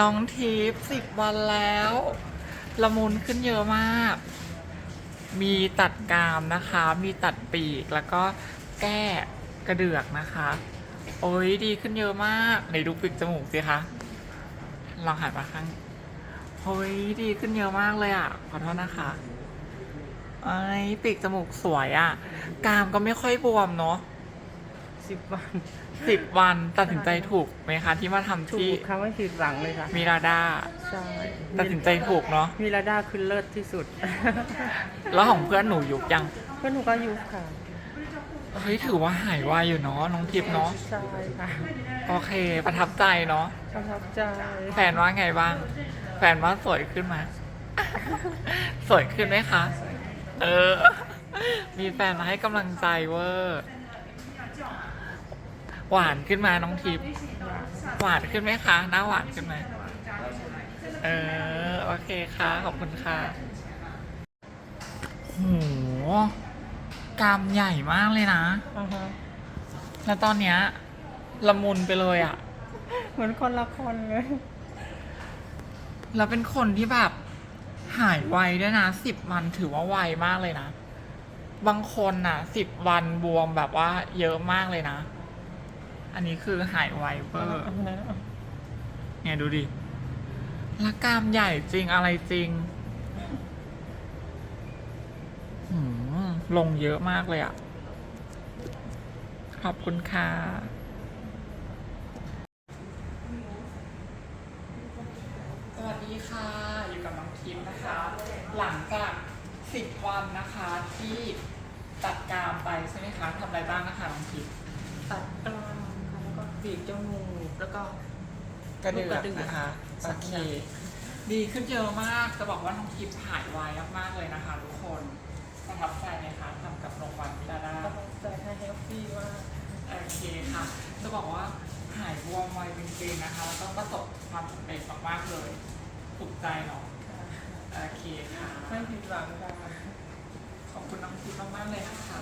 น้องทิพย์สิบวันแล้ว ละมุนขึ้นเยอะมาก มีตัดกามนะคะ มีตัดปีกแล้วก็แก้กระเดือกนะคะ โอ้ยดีขึ้นเยอะมากในดูปีกจมูกสิคะลองหันมาข้างโอ้ยดีขึ้นเยอะมากเลยอะ ขอโทษนะคะไอ้ปีกจมูกสวยอะ กามก็ไม่ค่อยบวมเนาะ สิบวันสิบวันตัดสินใจถูกไหมคะที่มาทำถูที่กคำว่าผิดหวังเลยค่ะมิราดาใช่ตัดสินใจถูกเนาะมิราดาคือเลิศที่สุด แล้วของเพื่อนหนูยุกยังเพื่อนหนูก็ยุคค่ะเฮ้ยถือว่าหายไวอยู่เนาะน้องทิพย์เนาะใช่ค่ะโอเค ประทับใจเนาะประทับใจแฟนว่าไงบ้าง แฟนว่าสวยขึ้นไหมสวยขึ้นไหมคะ เออ มีแฟนมาให้กำลังใจเวอร์ หวานขึ้นมาน้องทิพย์หวานขึ้นไหมคะหน้าหวานขึ้นไหมเออโอเคค่ะ ขอบคุณค่ะโหกรามใหญ่มากเลยนะอ่าฮะแล้วตอนเนี้ยละมุนไปเลยอะเหมือนคนละคนเลยแล้วเป็นคนที่แบบหายไวด้วยนะสิบวันถือว่าไวมากเลยนะ บางคนน่ะสิบวันบวมแบบว่าเยอะมากเลยนะ อันนี้คือหายไวเวอร์เนี่ยดูดิและกรามใหญ่จริงอะไรจริงหืมลงเยอะมากเลยอะขอบคุณค่ะสวัสดีค่ะ อยู่กับน้องทิพย์นะคะ หลังจากสิบวันนะคะที่ตัดกรามไปใช่ไหมคะทำอะไรบ้างนะคะน้องทิพย์ตัดกลางค่ะแล้วก็ ปีกจมูกแล้วก็ กระเดือกกระเดือกนะคะสโอองเคอย่างดีขึ้นเยอะมากจะบอกว่าน้องทิพย์หายไวมากๆเลยนะคะทุกคนประทับใจไหมคะทำกับโรงพยาบาลพิลาดาประทับใจให้เฮลฟี่มากโอเคค่ะ จะบอกว่าหายบวมไวจริงๆนะคะ แล้วก็ประสบความสำเร็จมากๆเลยถูกใจเนาะโอเคค่ะไม่ผิดหวังค่ะขอบคุณน้องทิพย์มากๆเลยนะคะ